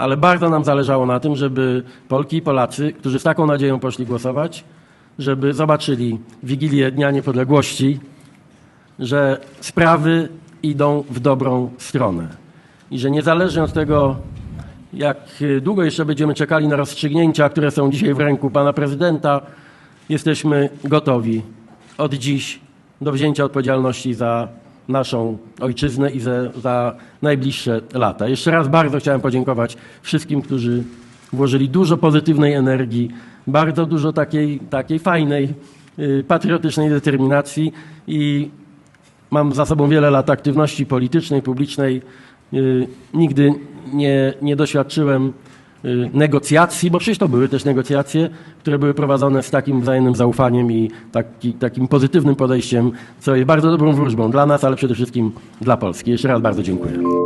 ale bardzo nam zależało na tym, żeby Polki i Polacy, którzy z taką nadzieją poszli głosować, żeby zobaczyli Wigilię Dnia Niepodległości, że sprawy idą w dobrą stronę i że niezależnie od tego, jak długo jeszcze będziemy czekali na rozstrzygnięcia, które są dzisiaj w ręku pana prezydenta, jesteśmy gotowi od dziś do wzięcia odpowiedzialności za naszą ojczyznę i za, za najbliższe lata. Jeszcze raz bardzo chciałem podziękować wszystkim, którzy włożyli dużo pozytywnej energii, bardzo dużo takiej, takiej fajnej, y, patriotycznej determinacji i mam za sobą wiele lat aktywności politycznej, publicznej. Y, Nigdy nie, nie doświadczyłem negocjacji, bo przecież to były też negocjacje, które były prowadzone z takim wzajemnym zaufaniem i taki, takim pozytywnym podejściem, co jest bardzo dobrą wróżbą dla nas, ale przede wszystkim dla Polski. Jeszcze raz bardzo dziękuję.